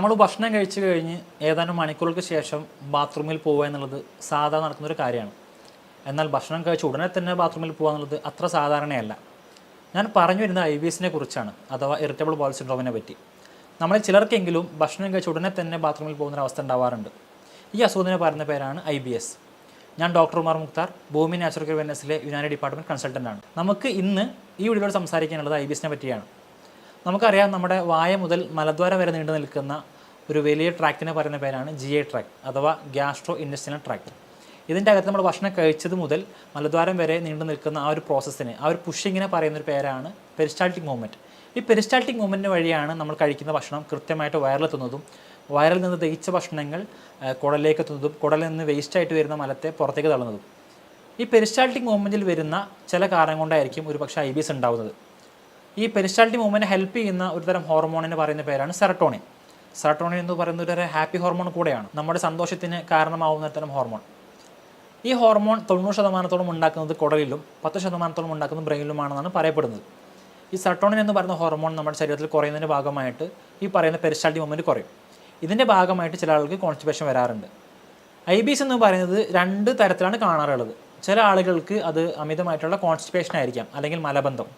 നമ്മൾ ഭക്ഷണം കഴിച്ചു കഴിഞ്ഞ് ഏതാനും മണിക്കൂറുകൾക്ക് ശേഷം ബാത്റൂമിൽ പോകുക എന്നുള്ളത് സാധാരണ നടക്കുന്നൊരു കാര്യമാണ്. എന്നാൽ ഭക്ഷണം കഴിച്ച ഉടനെ തന്നെ ബാത്റൂമിൽ പോകുക എന്നുള്ളത് അത്ര സാധാരണയല്ല. ഞാൻ പറഞ്ഞു വരുന്നത് ഐ ബി എസിനെ കുറിച്ചാണ് അഥവാ ഇറിറ്റബിൾ ബോൾ സിൻഡ്രോമിനെ പറ്റി. നമ്മളിൽ ചിലർക്കെങ്കിലും ഭക്ഷണം കഴിച്ച ഉടനെ തന്നെ ബാത്റൂമിൽ പോകുന്നൊരു അവസ്ഥ ഉണ്ടാവാറുണ്ട്. ഈ അസുഖത്തിന് പറയുന്ന പേരാണ് ഐ ബി എസ്. ഞാൻ ഡോക്ടർ ഉമാർ മുക്താർ ഭൂമി നാച്ചുറൽ വെൽനസിലെ യുനാനി ഡിപ്പാർട്ട്മെന്റ് കൺസൾട്ടന്റ് ആണ്. നമുക്ക് ഇന്ന് ഈ വീഡിയോയിൽ സംസാരിക്കാനുള്ളത് ഐ ബി എസിനെ പറ്റിയാണ്. നമുക്കറിയാം നമ്മുടെ വായ മുതൽ മലദ്വാരം വരെ നീണ്ടു നിൽക്കുന്ന ഒരു വലിയ ട്രാക്റ്റിനെ പറയുന്ന പേരാണ് ജി എ ട്രാക്ട് അഥവാ ഗ്യാസ്ട്രോ ഇൻഡസ്ട്രിയൽ ട്രാക്ട് ഇതിന്റെ അകത്ത് നമ്മൾ ഭക്ഷണം കഴിച്ചത് മുതൽ മലദ്വാരം വരെ നീണ്ടു നിൽക്കുന്ന ആ ഒരു പ്രോസസ്സിനെ ആ ഒരു പുഷിങ്ങിനെ പറയുന്ന ഒരു പേരാണ് പെരിസ്റ്റാൾട്ടിക് മൂവ്മെന്റ് ഈ പെരിസ്റ്റാൾട്ടിക് മൂവ്മെന്റിന് വഴിയാണ് നമ്മൾ കഴിക്കുന്ന ഭക്ഷണം കൃത്യമായിട്ട് വയറിലെത്തുന്നതും വയറിൽ നിന്ന് ദഹിച്ച ഭക്ഷണങ്ങൾ കുടലിലേക്ക് എത്തുന്നതും കുടലിൽ നിന്ന് വേസ്റ്റായിട്ട് വരുന്ന മലത്തെ പുറത്തേക്ക് തള്ളുന്നതും. ഈ പെരിസ്റ്റാൾട്ടിക് മൂവ്മെന്റിൽ വരുന്ന ചില കാരണം കൊണ്ടായിരിക്കും ഒരു പക്ഷേ ഐ ബി എസ് ഉണ്ടാവുന്നത്. ഈ പെരിസ്റ്റാൾട്ടി മൂവ്മെന്റ് ഹെൽപ്പ് ചെയ്യുന്ന ഒരു തരം ഹോർമോണിന് പറയുന്ന പേരാണ് സെറട്ടോണിൻ സെറട്ടോണിൻ എന്ന് പറയുന്ന ഒരു ഹാപ്പി ഹോർമോൺ കൂടെയാണ് നമ്മുടെ സന്തോഷത്തിന് കാരണമാവുന്ന തരം ഹോർമോൺ ഈ ഹോർമോൺ തൊണ്ണൂറ് ശതമാനത്തോളം ഉണ്ടാക്കുന്നത് കുടലിലും പത്ത് ശതമാനത്തോളം ഉണ്ടാക്കുന്നത് ബ്രെയിനിലുമാണെന്നാണ് പറയപ്പെടുന്നത്. ഈ സെറട്ടോണിൻ എന്ന് പറയുന്ന ഹോർമോൺ നമ്മുടെ ശരീരത്തിൽ കുറയുന്നതിന്റെ ഭാഗമായിട്ട് ഈ പറയുന്ന പെരിസ്റ്റാൾട്ടി മൂവ്മെന്റ് കുറയും. ഇതിന്റെ ഭാഗമായിട്ട് ചില ആളുകൾക്ക് കോൺസ്റ്റിപ്പേഷൻ വരാറുണ്ട്. ഐ ബി എസ് എന്ന് പറയുന്നത് രണ്ട് തരത്തിലാണ് കാണാറുള്ളത്. ചില ആളുകൾക്ക് അത് അമിതമായിട്ടുള്ള കോൺസ്റ്റിപ്പേഷൻ ആയിരിക്കാം അല്ലെങ്കിൽ മലബന്ധം.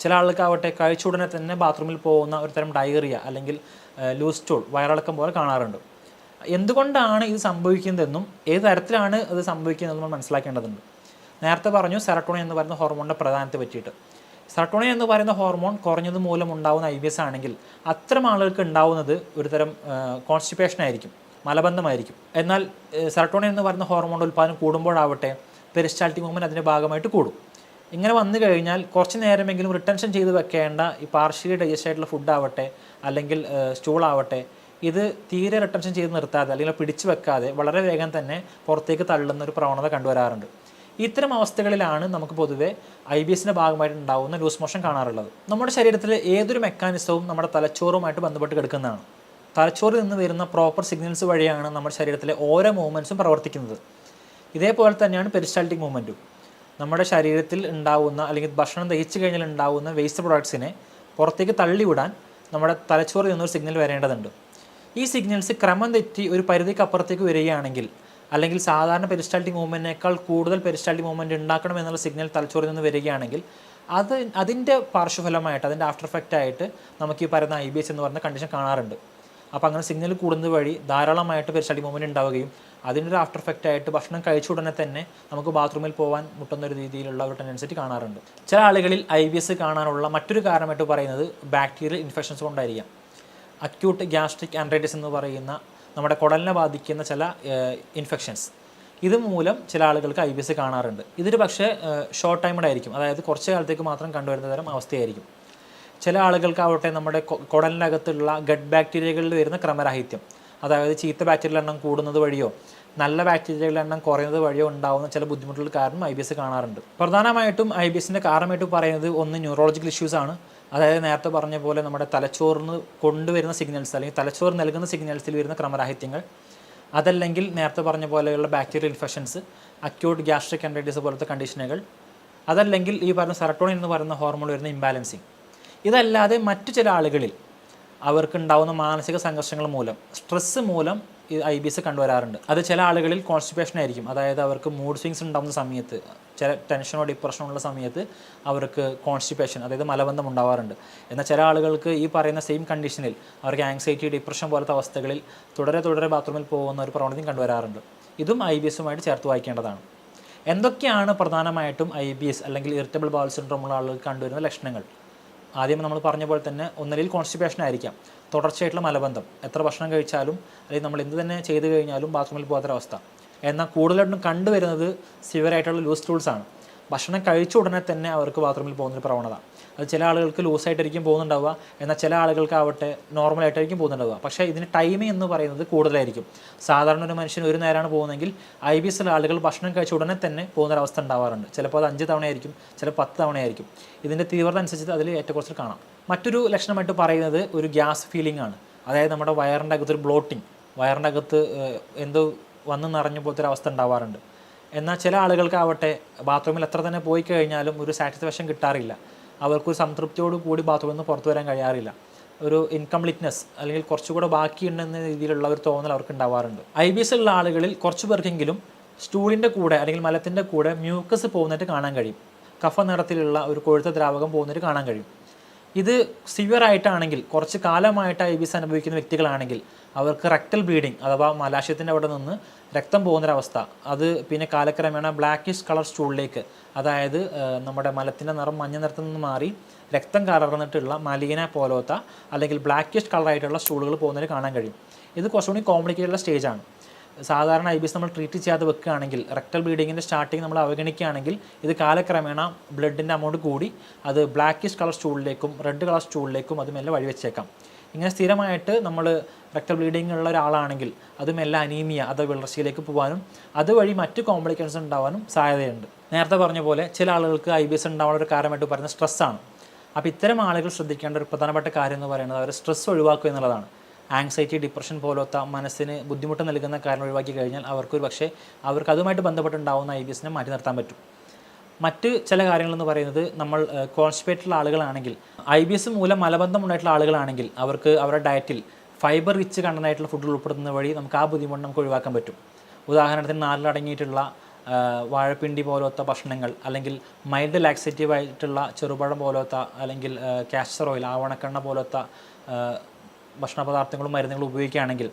ചില ആൾക്കാവട്ടെ കഴിച്ചുടനെ തന്നെ ബാത്റൂമിൽ പോകുന്ന ഒരു തരം ഡയറിയ അല്ലെങ്കിൽ ലൂസ് സ്റ്റൂൾ വയറിളക്കം പോലെ കാണാറുണ്ട്. എന്തുകൊണ്ടാണ് ഇത് സംഭവിക്കുന്നതെന്നും ഏത് തരത്തിലാണ് ഇത് സംഭവിക്കുന്നതെന്നും നമ്മൾ മനസ്സിലാക്കേണ്ടതുണ്ട്. നേരത്തെ പറഞ്ഞു സെറട്ടോണിൻ എന്ന് പറയുന്ന ഹോർമോണിന്റെ പ്രധാനത്തെ പറ്റിയിട്ട്. സെറട്ടോണിൻ എന്ന് പറയുന്ന ഹോർമോൺ കുറഞ്ഞത് മൂലം ഉണ്ടാകുന്ന ഐ എസ് ആണെങ്കിൽ അത്തരം ആളുകൾക്ക് ഉണ്ടാവുന്നത് ഒരുതരം കോൺസ്റ്റിപ്പേഷൻ ആയിരിക്കും മലബന്ധമായിരിക്കും. എന്നാൽ സെറട്ടോണിൻ എന്ന് പറയുന്ന ഹോർമോണിന്റെ ഉൽപ്പാദനം കൂടുമ്പോഴാവട്ടെ പെരിസ്റ്റാൾട്ടി മൂവ്മെന്റ് അതിന്റെ ഭാഗമായിട്ട് കൂടും. ഇങ്ങനെ വന്നു കഴിഞ്ഞാൽ കുറച്ച് നേരമെങ്കിലും റിട്ടൻഷൻ ചെയ്ത് വെക്കേണ്ട ഈ പാർഷ്യലി ഡൈജസ്റ്റ് ആയിട്ടുള്ള ഫുഡ് ആവട്ടെ അല്ലെങ്കിൽ സ്റ്റൂൾ ആവട്ടെ ഇത് തീരെ റിട്ടൻഷൻ ചെയ്ത് നിർത്താതെ അല്ലെങ്കിൽ പിടിച്ചു വെക്കാതെ വളരെ വേഗം തന്നെ പുറത്തേക്ക് തള്ളുന്ന ഒരു പ്രവണത കണ്ടുവരാറുണ്ട്. ഇത്തരം അവസ്ഥകളിലാണ് നമുക്ക് പൊതുവെ ഐ ബി എസിന്റെ ഭാഗമായിട്ട് ഉണ്ടാകുന്ന ലൂസ് മോഷൻ കാണാറുള്ളത്. നമ്മുടെ ശരീരത്തിലെ ഏതൊരു മെക്കാനിസവും നമ്മുടെ തലച്ചോറുമായിട്ട് ബന്ധപ്പെട്ട് കിടക്കുന്നതാണ്. തലച്ചോറിൽ നിന്ന് വരുന്ന പ്രോപ്പർ സിഗ്നൽസ് വഴിയാണ് നമ്മുടെ ശരീരത്തിലെ ഓരോ മൂവ്മെന്റ്സും പ്രവർത്തിക്കുന്നത്. ഇതേപോലെ തന്നെയാണ് പെരിസ്റ്റാൾട്ടിക് മൂവ്മെന്റും നമ്മുടെ ശരീരത്തിൽ ഉണ്ടാവുന്ന അല്ലെങ്കിൽ ഭക്ഷണം ദഹിച്ചു കഴിഞ്ഞാൽ ഉണ്ടാവുന്ന വേസ്റ്റ് പ്രൊഡക്ട്സിനെ പുറത്തേക്ക് തള്ളിവിടാൻ നമ്മുടെ തലച്ചോറിൽ നിന്നൊരു സിഗ്നൽ വരേണ്ടതുണ്ട്. ഈ സിഗ്നൽസ് ക്രമം തെറ്റി ഒരു പരിധിക്ക് അപ്പുറത്തേക്ക് വരികയാണെങ്കിൽ അല്ലെങ്കിൽ സാധാരണ പെരിസ്റ്റാൾട്ടിക് മൂവ്മെന്റിനേക്കാൾ കൂടുതൽ പെരിസ്റ്റാൾട്ടിക് മൂവ്മെന്റ് ഉണ്ടാക്കണം എന്നുള്ള സിഗ്നൽ തലച്ചോറിൽ നിന്ന് വരികയാണെങ്കിൽ അത് അതിന്റെ പാർശ്വഫലമായിട്ട് അതിന്റെ ആഫ്റ്റർ എഫക്റ്റ് ആയിട്ട് നമുക്ക് ഈ പറയുന്ന ഐ ബി എസ് എന്ന് പറയുന്ന കണ്ടീഷൻ കാണാറുണ്ട്. അപ്പോൾ അങ്ങനെ സിഗ്നൽ കൂടുന്നത് വഴി ധാരാളമായിട്ട് പെരിസ്റ്റാൾട്ടിക് മൂവ്മെന്റ് ഉണ്ടാവുകയും അതിന്റെ ഒരു ആഫ്റ്റർ എഫക്റ്റ് ആയിട്ട് ഭക്ഷണം കഴിച്ച ഉടനെ തന്നെ നമുക്ക് ബാത്റൂമിൽ പോകാൻ മുട്ടുന്ന ഒരു രീതിയിലുള്ള ഒരു ടെൻഡൻസി കാണാറുണ്ട്. ചില ആളുകളിൽ ഐ ബി എസ് കാണാനുള്ള മറ്റൊരു കാരണമായിട്ട് പറയുന്നത് ബാക്ടീരിയൽ ഇൻഫെക്ഷൻസ് കൊണ്ടായിരിക്കാം. അക്യൂട്ട് ഗ്യാസ്ട്രിക് ആൻഡ്രൈറ്റിസ് എന്ന് പറയുന്ന നമ്മുടെ കുടലിനെ ബാധിക്കുന്ന ചില ഇൻഫെക്ഷൻസ് ഇത് മൂലം ചില ആളുകൾക്ക് ഐ ബി എസ് കാണാറുണ്ട്. ഇതൊരു പക്ഷേ ഷോർട്ട് ടൈമഡ് ആയിരിക്കും. അതായത് കുറച്ച് കാലത്തേക്ക് മാത്രം കണ്ടുവരുന്ന തരം അവസ്ഥയായിരിക്കും. ചില ആളുകൾക്കാവട്ടെ നമ്മുടെ കുടലിനകത്തുള്ള ഗഡ് ബാക്ടീരിയകളിൽ വരുന്ന ക്രമരാഹിത്യം. അതായത് ചീത്ത ബാക്ടീരിയൽ എണ്ണം കൂടുന്നത് വഴിയോ നല്ല ബാക്ടീരിയകളുടെ എണ്ണം കുറയുന്നത് വഴിയോ ഉണ്ടാകുന്ന ചില ബുദ്ധിമുട്ടുകൾ കാരണം ഐ ബി എസ് കാണാറുണ്ട്. പ്രധാനമായിട്ടും ഐ ബി എസിന്റെ കാരണമായിട്ട് പറയുന്നത് ഒന്ന് ന്യൂറോളജിക്കൽ ഇഷ്യൂസ് ആണ്. അതായത് നേരത്തെ പറഞ്ഞ പോലെ നമ്മുടെ തലച്ചോറിന് കൊണ്ടുവരുന്ന സിഗ്നൽസ് അല്ലെങ്കിൽ തലച്ചോറ് നൽകുന്ന സിഗ്നൽസിൽ വരുന്ന ക്രമരാഹിത്യങ്ങൾ അതല്ലെങ്കിൽ നേരത്തെ പറഞ്ഞ പോലെയുള്ള bacterial infections acute gastric enteritis പോലത്തെ കണ്ടീഷനുകൾ അതല്ലെങ്കിൽ ഈ പറഞ്ഞ സെറട്ടോണിൻ എന്ന് പറയുന്ന ഹോർമോൺ വരുന്ന ഇംബാലൻസിങ്. ഇതല്ലാതെ മറ്റു ചില ആളുകളിൽ അവർക്കുണ്ടാവുന്ന മാനസിക സംഘർഷങ്ങൾ മൂലം സ്ട്രെസ്സ് മൂലം ഈ ഐ ബി എസ് കണ്ടുവരാറുണ്ട്. അത് ചില ആളുകളിൽ കോൺസ്റ്റിപ്പേഷൻ ആയിരിക്കും. അതായത് അവർക്ക് മൂഡ് സ്വിങ്സ് ഉണ്ടാകുന്ന സമയത്ത് ചില ടെൻഷനോ ഡിപ്രഷനോ ഉള്ള സമയത്ത് അവർക്ക് കോൺസ്റ്റിപ്പേഷൻ അതായത് മലബന്ധം ഉണ്ടാവാറുണ്ട്. എന്നാൽ ചില ആളുകൾക്ക് ഈ പറയുന്ന സെയിം കണ്ടീഷനിൽ അവർക്ക് ആങ്സൈറ്റി ഡിപ്രഷൻ പോലത്തെ അവസ്ഥകളിൽ തുടരെ തുടരെ ബാത്റൂമിൽ പോകുന്ന ഒരു പ്രവണതയും കണ്ടുവരാറുണ്ട്. ഇതും ഐ ബി എസുമായിട്ട് ചേർത്ത് വായിക്കേണ്ടതാണ്. എന്തൊക്കെയാണ് പ്രധാനമായിട്ടും ഐ ബി എസ് അല്ലെങ്കിൽ ഇറിറ്റബിൾ ബൗൾ സിൻഡ്രോം ആളുകൾ കണ്ടുവരുന്ന ലക്ഷണങ്ങൾ? ആദ്യം നമ്മൾ പറഞ്ഞ പോലെ തന്നെ ഒന്നലിൽ കോൺസ്റ്റിപ്പേഷൻ ആയിരിക്കാം. തുടർച്ചയായിട്ടുള്ള മലബന്ധം. എത്ര ഭക്ഷണം കഴിച്ചാലും അല്ലെങ്കിൽ നമ്മൾ എന്ത് തന്നെ ചെയ്തു കഴിഞ്ഞാലും ബാത്റൂമിൽ പോകാത്തൊരവസ്ഥ എന്നാൽ കൂടുതലായിട്ടും കണ്ടുവരുന്നത് സിവിയറായിട്ടുള്ള ലൂസ് ടൂൾസാണ് ഭക്ഷണം കഴിച്ച ഉടനെ തന്നെ അവർക്ക് ബാത്റൂമിൽ പോകുന്നൊരു പ്രവണത. അത് ചില ആളുകൾക്ക് ലൂസായിട്ടായിരിക്കും പോകുന്നുണ്ടാവുക. എന്നാൽ ചില ആളുകൾക്ക് ആവട്ടെ നോർമലായിട്ടായിരിക്കും പോകുന്നുണ്ടാവുക. പക്ഷേ ഇതിന് ടൈമിംഗ് എന്ന് പറയുന്നത് കൂടുതലായിരിക്കും. സാധാരണ ഒരു മനുഷ്യൻ ഒരു നേരമാണ് പോകുന്നതെങ്കിൽ ഐ ബി എസിൽ ആളുകൾ ഭക്ഷണം കഴിച്ച ഉടനെ തന്നെ പോകുന്നൊരവസ്ഥ ഉണ്ടാവാറുണ്ട്. ചിലപ്പോൾ അത് അഞ്ച് തവണയായിരിക്കും ചിലപ്പോൾ പത്ത് തവണയായിരിക്കും. ഇതിന്റെ തീവ്രത അനുസരിച്ച് അതിൽ ഏറ്റക്കുറച്ചിൽ കാണാം. മറ്റൊരു ലക്ഷണമായിട്ട് പറയുന്നത് ഒരു ഗ്യാസ് ഫീലിംഗ് ആണ്. അതായത് നമ്മുടെ വയറിന്റെ ഒരു ബ്ലോട്ടിങ് വയറിന്റെ അകത്ത് എന്തോ വന്ന് നിറഞ്ഞ പോലത്തെ ഒരു അവസ്ഥ ഉണ്ടാവാറുണ്ട്. എന്നാൽ ചില ആളുകൾക്കാവട്ടെ ബാത്റൂമിൽ എത്ര തന്നെ പോയി കഴിഞ്ഞാലും ഒരു സാറ്റിസ്ഫാക്ഷൻ കിട്ടാറില്ല. അവർക്കൊരു സംതൃപ്തിയോട് കൂടി ബാത്റൂമിൽ നിന്ന് പുറത്തു വരാൻ കഴിയാറില്ല. ഒരു ഇൻകംപ്ലീറ്റ്നെസ് അല്ലെങ്കിൽ കുറച്ചുകൂടെ ബാക്കിയുണ്ടെന്ന രീതിയിലുള്ള ഒരു തോന്നൽ അവർക്ക് ഉണ്ടാവാറുണ്ട്. ഐ ബി എസ് ഉള്ള ആളുകളിൽ കുറച്ച് പേർക്കെങ്കിലും സ്റ്റൂളിന്റെ കൂടെ അല്ലെങ്കിൽ മലത്തിന്റെ കൂടെ മ്യൂക്കസ് പോകുന്നതായിട്ട് കാണാൻ കഴിയും. കഫ നിറത്തിലുള്ള ഒരു കൊഴുത്ത ദ്രാവകം പോകുന്നതായിട്ട് കാണാൻ കഴിയും. ഇത് സിവിയർ ആയിട്ടാണെങ്കിൽ കുറച്ച് കാലമായിട്ട് ഐ ബി എസ് അനുഭവിക്കുന്ന വ്യക്തികളാണെങ്കിൽ അവർക്ക് റെക്ടൽ ബ്ലീഡിങ് അഥവാ മലാശയത്തിന്റെ അവിടെ നിന്ന് രക്തം പോകുന്നൊരവസ്ഥ അത് പിന്നെ കാലക്രമേണ ബ്ലാക്കിഷ് കളർ സ്റ്റൂളിലേക്ക് അതായത് നമ്മുടെ മലത്തിന്റെ നിറം മഞ്ഞ നിറത്തിൽ നിന്ന് മാറി രക്തം കലർന്നിട്ടുള്ള മലീന പോലത്തെ അല്ലെങ്കിൽ ബ്ലാക്കിഷ് കളറായിട്ടുള്ള സ്റ്റൂളുകൾ പോകുന്നതിന് കാണാൻ കഴിയും. ഇത് കുറച്ചുകൂടി കോംപ്ലിക്കേറ്റഡ് സ്റ്റേജാണ് സാധാരണ ഐ ബി എസ് നമ്മൾ ട്രീറ്റ് ചെയ്യാതെ വെക്കുകയാണെങ്കിൽ റെക്ടൽ ബ്ലീഡിങ്ങിന്റെ സ്റ്റാർട്ടിങ് നമ്മൾ അവഗണിക്കുകയാണെങ്കിൽ ഇത് കാലക്രമേണ ബ്ലഡിന്റെ അമൗണ്ട് കൂടി അത് ബ്ലാക്കിഷ് കളർ സ്റ്റൂളിലേക്കും റെഡ് കളർ സ്റ്റൂളിലേക്കും അതുമെല്ലാം മെല്ലെ വഴിവെച്ചേക്കാം. ഇങ്ങനെ സ്ഥിരമായിട്ട് നമ്മൾ റെക്ടൽ ബ്ലീഡിംഗ് ഉള്ള ഒരാളാണെങ്കിൽ അതുമെല്ലാം മെല്ലെ അനീമിയ അത് വിളർച്ചയിലേക്ക് പോകാനും അതുവഴി മറ്റ് കോംപ്ലിക്കേഷൻസ് ഉണ്ടാവാനും സാധ്യതയുണ്ട്. നേരത്തെ പറഞ്ഞ പോലെ ചില ആളുകൾക്ക് ഐ ബി എസ് ഉണ്ടാവാനുള്ള ഒരു കാരണമായിട്ട് പറയുന്നത് സ്ട്രെസ്സാണ് അപ്പോൾ ഇത്തരം ആളുകൾ ശ്രദ്ധിക്കേണ്ട ഒരു പ്രധാനപ്പെട്ട കാര്യം എന്ന് പറയുന്നത് അവർ സ്ട്രെസ് ഒഴിവാക്കുക എന്നുള്ളതാണ്. ആങ്സൈറ്റി ഡിപ്രഷൻ പോലത്തെ മനസ്സിന് ബുദ്ധിമുട്ട് നൽകുന്ന കാരണം ഒഴിവാക്കി കഴിഞ്ഞാൽ അവർക്കൊരു പക്ഷേ അവർക്ക് അതുമായിട്ട് ബന്ധപ്പെട്ടുണ്ടാവുന്ന ഐ ബി എസിനെ മാറ്റി നിർത്താൻ പറ്റും. മറ്റ് ചില കാര്യങ്ങളെന്ന് പറയുന്നത് നമ്മൾ കോൺസ്റ്റിപ്പേറ്റുള്ള ആളുകളാണെങ്കിൽ ഐ ബി എസ് മൂലം മലബന്ധം ഉണ്ടായിട്ടുള്ള ആളുകളാണെങ്കിൽ അവർക്ക് അവരുടെ ഡയറ്റിൽ ഫൈബർ റിച്ച് കണ്ടനായിട്ടുള്ള ഫുഡുകൾ ഉൾപ്പെടുത്തുന്ന വഴി നമുക്ക് ആ ബുദ്ധിമുട്ട് നമുക്ക് ഒഴിവാക്കാൻ പറ്റും. ഉദാഹരണത്തിന് നാലിലടങ്ങിയിട്ടുള്ള വാഴപ്പിണ്ടി പോലത്തെ ഭക്ഷണങ്ങൾ അല്ലെങ്കിൽ മൈൽഡ് ലാക്സേറ്റീവ് ആയിട്ടുള്ള ചെറുപഴം പോലത്തെ അല്ലെങ്കിൽ കാസ്റ്റർ ഓയിൽ ആവണക്കണ്ണ പോലത്തെ ഭക്ഷണ പദാർത്ഥങ്ങളും മരുന്നുകളും ഉപയോഗിക്കുകയാണെങ്കിൽ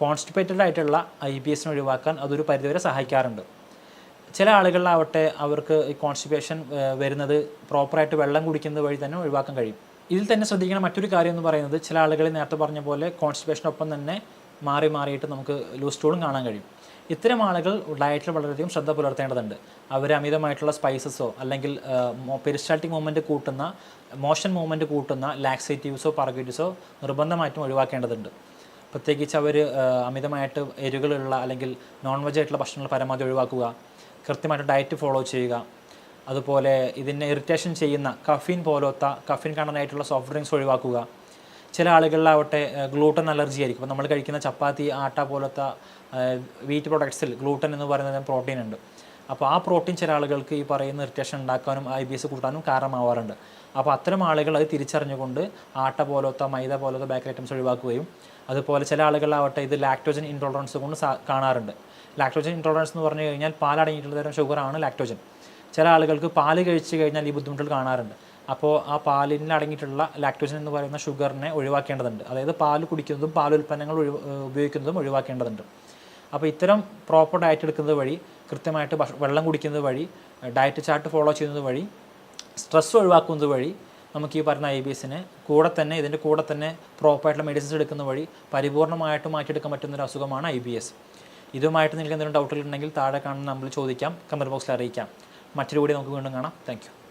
കോൺസ്റ്റിപ്പേറ്റഡ് ആയിട്ടുള്ള ഐ ബി എസിനെ ഒഴിവാക്കാൻ അതൊരു പരിധിവരെ സഹായിക്കാറുണ്ട്. ചില ആളുകളിലാവട്ടെ അവർക്ക് ഈ കോൺസ്റ്റിപ്പേഷൻ വരുന്നത് പ്രോപ്പറായിട്ട് വെള്ളം കുടിക്കുന്നത് വഴി തന്നെ ഒഴിവാക്കാൻ കഴിയും. ഇതിൽ തന്നെ ശ്രദ്ധിക്കുന്ന മറ്റൊരു കാര്യം എന്ന് പറയുന്നത് ചില ആളുകൾ നേരത്തെ പറഞ്ഞ പോലെ കോൺസ്റ്റിപ്പേഷനൊപ്പം തന്നെ മാറി മാറിയിട്ട് നമുക്ക് ലൂസ് സ്റ്റൂളും കാണാൻ കഴിയും. ഇത്തരം ആളുകൾ ഡയറ്റിൽ വളരെയധികം ശ്രദ്ധ പുലർത്തേണ്ടതുണ്ട്. അവർ അമിതമായിട്ടുള്ള സ്പൈസസോ അല്ലെങ്കിൽ പെരിസ്റ്റാൾട്ടിക് മൂവ്മെന്റ് കൂട്ടുന്ന മോഷൻ മൂവ്മെന്റ് കൂട്ടുന്ന ലാക്സേറ്റീവ്സോ പറഗേറ്റീവ്സോ നിർബന്ധമായിട്ടും ഒഴിവാക്കേണ്ടതുണ്ട്. പ്രത്യേകിച്ച് അവർ അമിതമായിട്ട് എരികളുള്ള അല്ലെങ്കിൽ നോൺ വെജ് ആയിട്ടുള്ള ഭക്ഷണങ്ങൾ പരമാവധി ഒഴിവാക്കുക കൃത്യമായിട്ട് ഡയറ്റ് ഫോളോ ചെയ്യുക. അതുപോലെ ഇതിനെ ഇറിറ്റേഷൻ ചെയ്യുന്ന കഫീൻ പോലത്തെ കഫീൻ കണ്ടനായിട്ടുള്ള സോഫ്റ്റ് ഡ്രിങ്ക്സ് ഒഴിവാക്കുക. ചില ആളുകളിലാവട്ടെ ഗ്ലൂട്ടൻ അലർജി ആയിരിക്കും. അപ്പോൾ നമ്മൾ കഴിക്കുന്ന ചപ്പാത്തി ആട്ട പോലത്തെ വീറ്റ് പ്രൊഡക്ട്സിൽ ഗ്ലൂട്ടൻ എന്ന് പറയുന്ന പ്രോട്ടീൻ ഉണ്ട്. അപ്പോൾ ആ പ്രോട്ടീൻ ചില ആളുകൾക്ക് ഈ പറയുന്ന ഇറിറ്റേഷൻ ഉണ്ടാക്കാനും ഐ ബി എസ് കൂട്ടാനും കാരണമാവാറുണ്ട്. അപ്പോൾ അത്തരം ആളുകൾ അത് തിരിച്ചറിഞ്ഞുകൊണ്ട് ആട്ട പോലത്തെ മൈദ പോലത്തെ ബേക്കറി ഐറ്റംസ് ഒഴിവാക്കുകയും അതുപോലെ ചില ആളുകളിലാവട്ടെ ഇത് ലാക്ടോജൻ ഇൻടോളറൻസ് കൊണ്ട് കാണാറുണ്ട്. ലാക്ടോജൻ ഇൻടോളറൻസ് എന്ന് പറഞ്ഞു കഴിഞ്ഞാൽ പാലടങ്ങിയിട്ടുള്ള തരം ഷുഗറാണ് ലാക്ടോജൻ ചില ആളുകൾക്ക് പാൽ കഴിച്ചു കഴിഞ്ഞാൽ ഈ ബുദ്ധിമുട്ടുകൾ കാണാറുണ്ട്. അപ്പോൾ ആ പാലിൽ അടങ്ങിയിട്ടുള്ള ലാക്ടോജൻ എന്ന് പറയുന്ന ഷുഗറിനെ ഒഴിവാക്കേണ്ടതുണ്ട്. അതായത് പാൽ കുടിക്കുന്നതും പാൽ ഉൽപ്പന്നങ്ങൾ ഏഹ് ഉപയോഗിക്കുന്നതും ഒഴിവാക്കേണ്ടതുണ്ട്. അപ്പോൾ ഇത്തരം പ്രോപ്പർ ഡയറ്റ് എടുക്കുന്നത് വഴി കൃത്യമായിട്ട് വെള്ളം കുടിക്കുന്നത് വഴി ഡയറ്റ് ചാർട്ട് ഫോളോ ചെയ്യുന്നത് വഴി സ്ട്രെസ് ഒഴിവാക്കുന്നത് വഴി നമുക്ക് ഈ പറഞ്ഞ ഐ ബി എസിന് കൂടെ തന്നെ ഇതിന്റെ കൂടെ തന്നെ പ്രോപ്പറായിട്ടുള്ള മെഡിസിൻസ് എടുക്കുന്ന വഴി പരിപൂർണമായിട്ട് മാറ്റിയെടുക്കാൻ പറ്റുന്ന ഒരു അസുഖമാണ് ഐ ബി എസ് ഇതുമായിട്ട് നിങ്ങൾക്ക് എന്തെങ്കിലും ഡൗട്ടുകൾ ഉണ്ടെങ്കിൽ താഴെ കാണുന്ന നമ്മൾ ചോദിക്കാം കമന്റ് ബോക്സിൽ അറിയിക്കാം. മറ്റൊരു കൂടി നമുക്ക് വീണ്ടും കാണാം. താങ്ക്